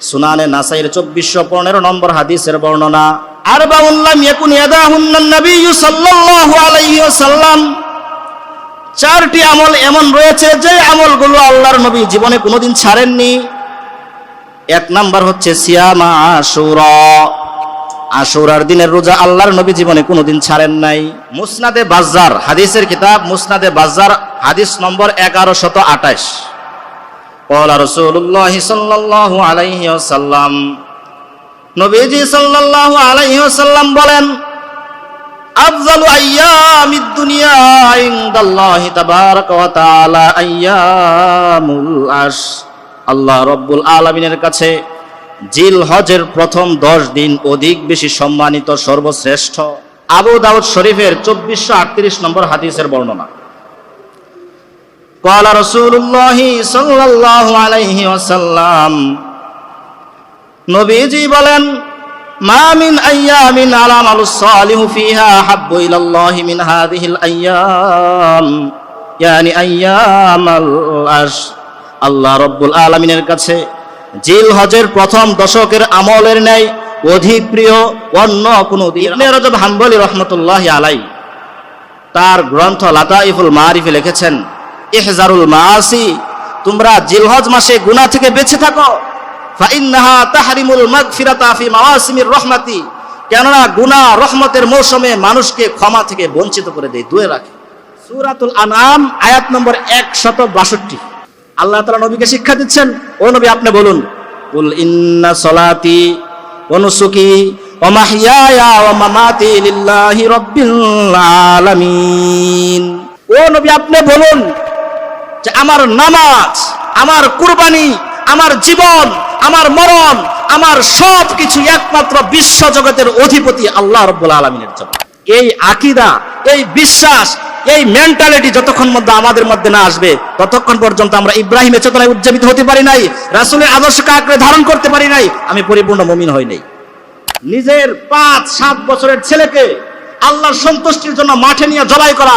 সুনানে নাসাইর চব্বিশশো পনেরো নম্বর হাদিসের বর্ণনা আর বাউল্লাম ইয়াকুন ইয়াদাহুন্নান ওয়াসাল্লাম। চারটি আমল এমন রয়েছে যে আমলগুলো আল্লাহর নবী জীবনে কোনোদিন ছাড়েননি। এক নাম্বার হচ্ছে সিয়ামা আশুরা। আশুরার দিনের রোজা আল্লাহর নবী জীবনে কোনোদিন ছাড়েন নাই। মুসনাদে বাজার হাদিসের কিতাব মুসনাদে বাজার হাদিস নম্বর এগারো শত আঠাশ। قال رسول الله صلى الله عليه وسلم নবীজি সাল্লাল্লাহু আলাইহি ওয়াসাল্লাম বলেন আফজালু আইয়ামিদ দুনিয়া ইনদাল্লাহি তাবারাকা ওয়া তাআলা আইয়ামুল আশ আল্লাহ রব্বুল আলামিনের কাছে জিল হজের প্রথম দশ দিন অধিক বেশি সম্মানিত সর্বশ্রেষ্ঠ আবু দাউদ শরীফের চব্বিশশো আটত্রিশ নম্বর হাদিসের বর্ণনা قال رسول الله صلى الله عليه وسلم নবীজি বলেন মা মিন আইয়ামিন আলামালুস সালিহু ফিহা হাব্বু ইলাল্লাহি মিন হাযিহিল আইয়াম ইয়ানি আইয়ামাল আশ আল্লাহ রব্বুল আলামিনের কাছে জিল হজের প্রথম দশকের আমলের ন্যায় অধিক প্রিয় অন্য কোনো দিন ইবনে রজব হাম্বলি রহমতুল্লাহি আলাই তার গ্রন্থ লাতাইফুল মারিফে লিখেছেন ইহজারুল মাসি তোমরা জিলহজ মাসে গুনা থেকে বেঁচে থাকো। ফাইন্নাহা তাহরিমুল মাগফিরাতা ফি মাওয়াসিমির রহমাতি, কেননা গুনাহ রহমতের মৌসুমে মানুষকে ক্ষমা থেকে বঞ্চিত করে দেয়। দূরে রাখে। সূরাতুল আনআম, আয়াত নম্বর 162 আল্লাহ তাআলা নবীকে শিক্ষা দিচ্ছেন, ও নবী, আপনি বলুন, কুল ইন্না সলাতি ওয়া নুসুকি ওয়া মাহইয়ায়া ওয়া মামাতি লিল্লাহি রাব্বিল আলামিন। ও নবী, আপনি বলুন যে আমার নামাজ, আমার কুরবানি, আমার জীবন, আমার মরণ, আমার সব কিছু একমাত্র বিশ্ব জগতের অধিপতি আল্লাহ রব্বুল আলমিনের জন্য। এই আকিদা, এই বিশ্বাস, এই মেন্টালিটি যতক্ষণ মধ্যে আমাদের মধ্যে না আসবে, ততক্ষণ পর্যন্ত আমরা ইব্রাহিমের চেতনায় উজ্জীবিত হতে পারি নাই, রাসুলের আদর্শকে আঁকড়ে ধারণ করতে পারি নাই, আমি পরিপূর্ণ মমিন হই নাই। নিজের পাঁচ, সাত বছরের ছেলেকে আল্লাহর সন্তুষ্টির জন্য মাঠে নিয়ে জবাই করা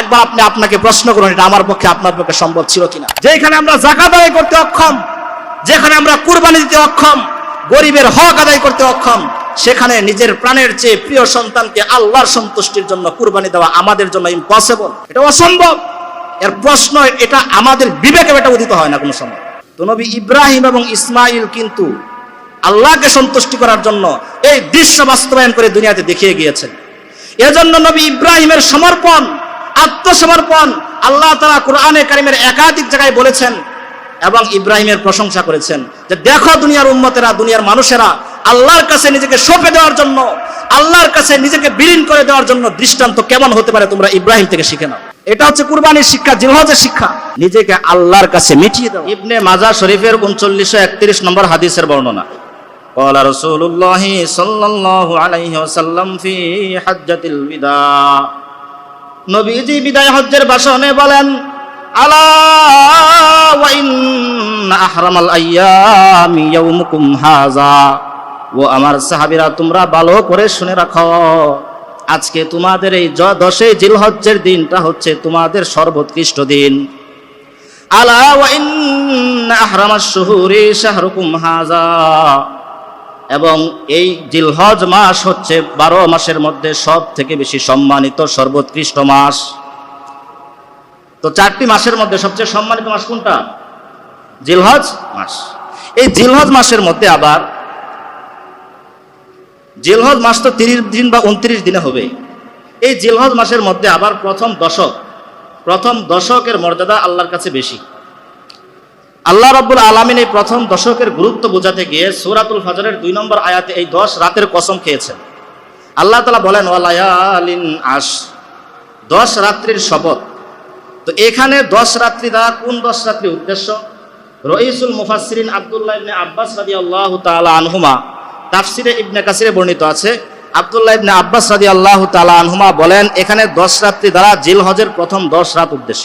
একবার আপনি আপনাকে প্রশ্ন করুন, এটা আমার পক্ষে, আপনার পক্ষে সম্ভব ছিল কিনা? যেখানে আমরা জাকাত আদায় করতে অক্ষম, যেখানে আমরা কুরবানি দিতে অক্ষম, গরিবের হক আদায় করতে অক্ষম, সেখানে নিজের প্রাণের চেয়ে প্রিয় সন্তানকে আল্লাহর সন্তুষ্টির জন্য কুরবানি দেওয়া আমাদের জন্য ইম্পসিবল এটা অসম্ভব। এর প্রশ্ন, এটা আমাদের বিবেকে এটা উদিত হয় না কোনো সময়। তো নবী ইব্রাহিম এবং ইসমাইল কিন্তু আল্লাহকে সন্তুষ্টি করার জন্য এই দৃশ্য বাস্তবায়ন করে দুনিয়াতে দেখিয়ে গিয়েছেন। এজন্য নবী ইব্রাহিমের সমর্পণ আত্মসমর্পণ আল্লাহ তালা কোরআনে কারিমের একাধিক জায়গায় বলেছেন এবং ইব্রাহিমের প্রশংসা করেছেন যে দেখো দুনিয়ার উম্মতেরা দুনিয়ার মানুষেরা আল্লাহর কাছে নিজেকে সঁপে দেওয়ার জন্য আল্লাহর কাছে নিজেকে বিলীন করে দেওয়ার জন্য দৃষ্টান্ত কেমন হতে পারে তোমরা ইব্রাহিম থেকে শিখে নাও এটা হচ্ছে কুরবানির শিক্ষা জিলহজের শিক্ষা নিজেকে আল্লাহর কাছে মিটিয়ে দাও ইবনে মাজা শরীফের উনচল্লিশশো একত্রিশ নম্বর হাদিসের বর্ণনা قال رسول الله صلى الله عليه وسلم في حجة الوداع নবীজি বিদায় হজ্জের ভাষণে বলেন, আলা আহরামাল আইয়ামি ইয়াউমুকুম হাযা। ও আমার সাহাবীরা, তোমরা ভালো করে শুনে রাখো, আজকে তোমাদের এই জ- দশই জিলহজ্জের দিনটা হচ্ছে তোমাদের সর্বোৎকৃষ্ট দিন। আলা ওয়া ইন্না আহরামাশ শুহুরি শাহরুকুম হাযা। এবং এই জিলহজ মাস হচ্ছে বারো মাসের মধ্যে সব থেকে বেশি সম্মানিত, সর্বোৎকৃষ্ট মাস। তো চারটি মাসের মধ্যে সবচেয়ে সম্মানিত মাস কোনটা? জিলহজ মাস। এই জিলহজ মাসের মধ্যে আবার জিলহজ মাস তো তিরিশ দিন বা উনত্রিশ দিনে হবে। এই জিলহজ মাসের মধ্যে আবার প্রথম দশক, প্রথম দশকের মর্যাদা আল্লাহর কাছে বেশি। আল্লাহ রব্বুল আলমিন এই প্রথম দশকের গুরুত্ব বোঝাতে গিয়ে সুরাতুল ফজরের দুই নম্বর আয়াতে এই দশ রাতের কসম খেয়েছেন। আল্লাহ তালা বলেন ওয়ালায়ালিন আশ দশ রাত্রির শপথ। তো এখানে দশ রাত্রি দ্বারা কোন দশ রাত্রি উদ্দেশ্য? রইসুল মুফাসসিরিন আব্দুল্লাহ ইবনে আব্বাস রাদিয়াল্লাহু তাআলা আনহুমা তাফসিরে ইবনে কাসিরে বর্ণিত আছে। আব্দুল্লাহ ইবনে আব্বাস রাদিয়াল্লাহু তাআলা আনহুমা বলেন, এখানে দশ রাত্রি দ্বারা জিল হজের প্রথম দশ রাত উদ্দেশ্য।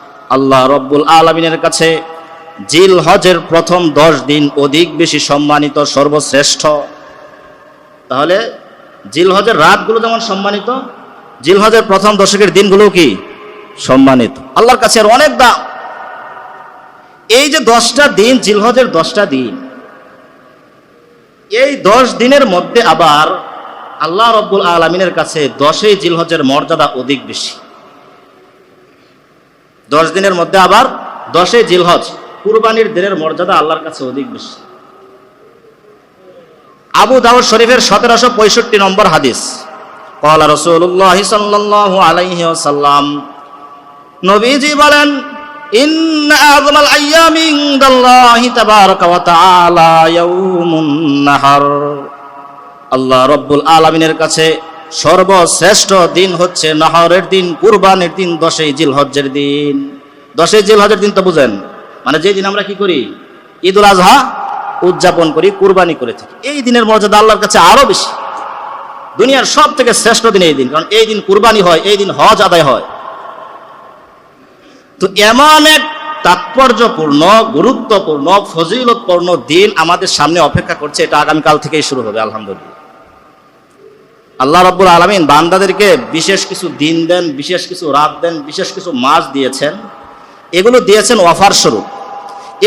আল্লাহ রাব্বুল আলামিনের কাছে জিল হজের প্রথম দশ দিন অধিক বেশি সম্মানিত, সর্বশ্রেষ্ঠ। তাহলে জিল হজের রাতগুলো যেমন সম্মানিত, জিল হজের প্রথম দশকের দিনগুলো কি? সম্মানিত। আল্লাহর কাছে অনেক দাম। এই যে দশটা দিন জিলহজের দশটা দিন, এই দশ দিনের মধ্যে আবার আল্লাহ রব্বুল আলমিনের কাছে দশই জিলহজের মর্যাদা অধিক বেশি। দশ দিনের মধ্যে আবার দশই জিলহজ। কুরবানির দিনের মর্যাদা আল্লাহর কাছে অধিক বেশি। আবু দাউদ শরীফের সতেরোশো পঁয়ষট্টি নম্বর হাদিস। কলা রসুল্লাহ সাল্লাহ আলাইহি ওসাল্লাম নবীজি বলেন ইন আযমাল আইয়ামি ইনদাল্লাহি তাবারাকা ওয়া তাআলা আল্লাহ রব্বুল আলামিনের কাছে সর্বশ্রেষ্ঠ দিন হচ্ছে নাহরের দিন, কুরবানির দিন, দশই জিলহজ্জের দিন। দশই জিলহজের দিন তো বুঝেন মানে যে দিন আমরা কি করি? ঈদুল আজহা উদযাপন করি, কুরবানি করে থাকি। এই দিনের মর্যাদা আল্লাহর কাছে আরও বেশি। দুনিয়ার সব থেকে শ্রেষ্ঠ দিন এই দিন, কারণ এই দিন কুরবানি হয়, এই দিন হজ আদায় হয়। তো এমন এক তাৎপর্যপূর্ণ, গুরুত্বপূর্ণ, ফজিলতপূর্ণ দিন আমাদের সামনে অপেক্ষা করছে, এটা আগামীকাল থেকেই শুরু হবে, আলহামদুলিল্লাহ। আল্লাহ রব্বুল আলমিন বান্দাদেরকে বিশেষ কিছু দিন দেন, বিশেষ কিছু রাত দেন, বিশেষ কিছু মাস দিয়েছেন। এগুলো দিয়েছেন অফার স্বরূপ।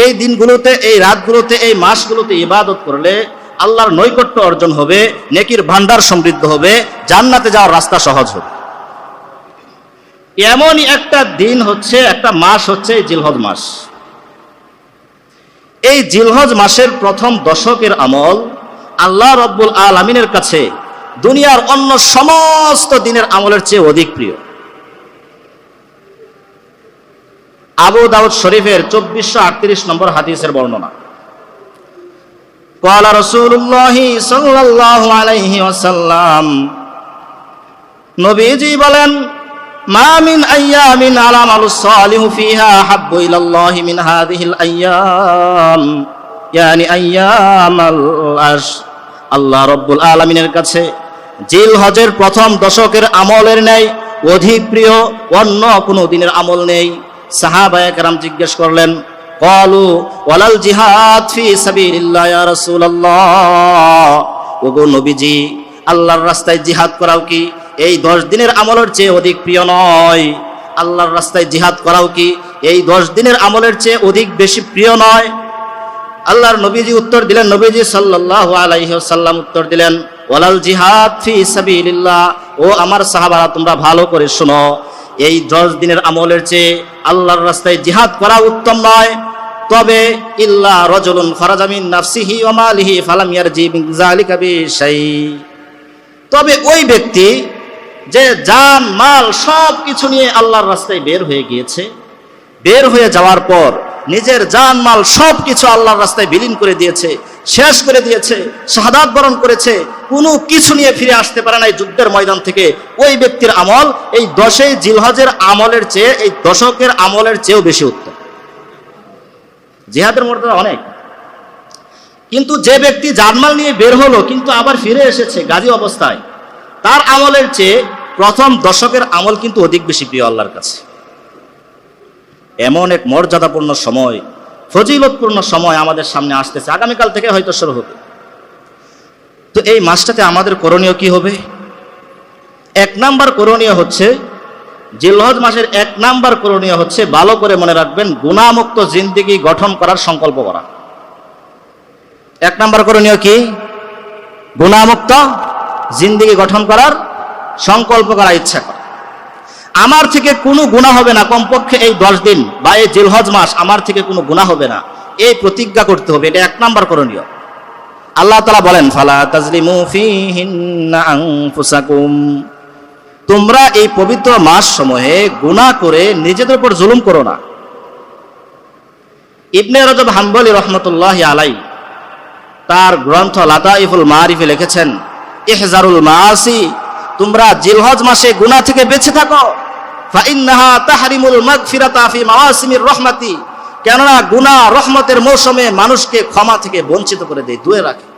এই দিনগুলোতে, এই রাতগুলোতে, এই মাসগুলোতে ইবাদত করলে আল্লাহর নৈকট্য অর্জন হবে, নেকির ভান্ডার সমৃদ্ধ হবে, জান্নাতে যাওয়ার রাস্তা সহজ হবে। এমনই একটা দিন হচ্ছে, একটা মাস হচ্ছে জিলহজ মাস। এই জিলহজ মাসের প্রথম দশকের আমল আল্লাহ রব্বুল আলমিনের কাছে দুনিয়ার অন্য সমস্ত দিনের আমলের চেয়ে অধিক প্রিয় আবু দাউদ শরীফের চব্বিশশো আটত্রিশ নম্বর হাদিসের বর্ণনা قال رسول الله صلى الله عليه وسلم নবীজি বলেন মা মিন আইয়ামিন আলামালু সালিহু ফিহা হাব্বু ইলাল্লাহি মিন হাযিহিল আইয়াম ইয়ানি আইয়ামাল আশ আল্লাহ রব্বুল আলামিনের কাছে জিল হজের প্রথম দশকের আমলের নেই অধিক প্রিয়, অন্য কোনো দিনের আমল নেই। সাহাবায়ে কেরাম জিজ্ঞেস করলেন, কলু ওয়ালাল জিহাদ ফি সাবিলিল্লাহ ইয়া রাসূলুল্লাহ? ওগো নবীজি, আল্লাহর রাস্তায় জিহাদ করাও কি এই দশ দিনের আমলের চেয়ে অধিক প্রিয় নয়? আল্লাহর রাস্তায় জিহাদ করাও কি এই দশ দিনের আমলের চেয়ে অধিক বেশি প্রিয় নয়? আল্লাহর নবীজি উত্তর দিলেন, নবীজি সাল্লাল্লাহু আলাইহি সাল্লাম উত্তর দিলেন ওয়ালাল জিহাদ ফি সাবিলিল্লাহ। ও আমার সাহাবারা, তোমরা ভালো করে শোনো। এই দশ দিনের আমলের চেয়ে আল্লাহর রাস্তায় জিহাদ করা উত্তম নয়। তবে ইল্লা রজলুন ফরাজামিন নাফসিহি ওয়া মালিহি ফালাম ইয়ারজি যালিকা বিশাই। তবে ওই ব্যক্তি যে জান, মাল সব কিছু নিয়ে আল্লাহর রাস্তায় বের হয়ে গিয়েছে, বের হয়ে যাওয়ার পর নিজের জান, মাল সব কিছু আল্লাহর রাস্তায় বিলীন করে দিয়েছে শেষ করে দিয়েছে, শাহাদাত বরণ করেছে, কোনো কিছু নিয়ে ফিরে আসতে পারে না এই যুদ্ধের ময়দান থেকে। ওই ব্যক্তির আমল, এই দশই জিলহজের আমলের চেয়ে, এই দশকের আমলের চেয়েও বেশি উত্তম। জিহাদের মর্যাদা অনেক। কিন্তু যে ব্যক্তি জানমাল নিয়ে বের হলো, কিন্তু আবার ফিরে এসেছে গাজী অবস্থায়, তার আমলের চেয়ে প্রথম দশকের আমল কিন্তু অধিক বেশি প্রিয় আল্লাহর কাছে। এমন এক মর্যাদাপূর্ণ সময় ফজিলতপূর্ণ সময় আমাদের সামনে আসতেছে। আগামীকাল থেকে হয়তো শুরু হবে। তো এই মাসটাতে আমাদের করণীয় কি হবে? এক নাম্বার করণীয় হচ্ছে, জিলহজ মাসের এক নাম্বার করণীয় হচ্ছে ভালো করে মনে রাখবেন, গুণামুক্ত জিন্দিগি গঠন করার সংকল্প করা। এক নাম্বার করণীয় কি? গুণামুক্ত জিন্দিগি গঠন করার সংকল্প করা ইচ্ছা করা। আমার থেকে কোনো গুণা হবে না, কমপক্ষে এই দশ দিন বা এই জিলহজ মাস আমার থেকে কোনো গুণা হবে না। এই প্রতিজ্ঞা করতে হবে, এটা এক নাম্বার করণীয়। আল্লাহ তালা বলেন, ফালা তাজলিমু আনফুসাকুম। তোমরা এই পবিত্র মাস সমূহে গুণা করে নিজেদের উপর জুলুম করো না। ইবনে রজব হাম্বলি রহমতুল্লাহ আলাই তার গ্রন্থ লাতাইফুল মারিফে লিখেছেন, ইহজারুল মাসি তোমরা জিলহজ মাসে গুনাহ থেকে বেঁচে থাকো। কেননা গুনাহ রহমতের মৌসুমে মানুষকে ক্ষমা থেকে বঞ্চিত করে দেয় দূরে রাখে।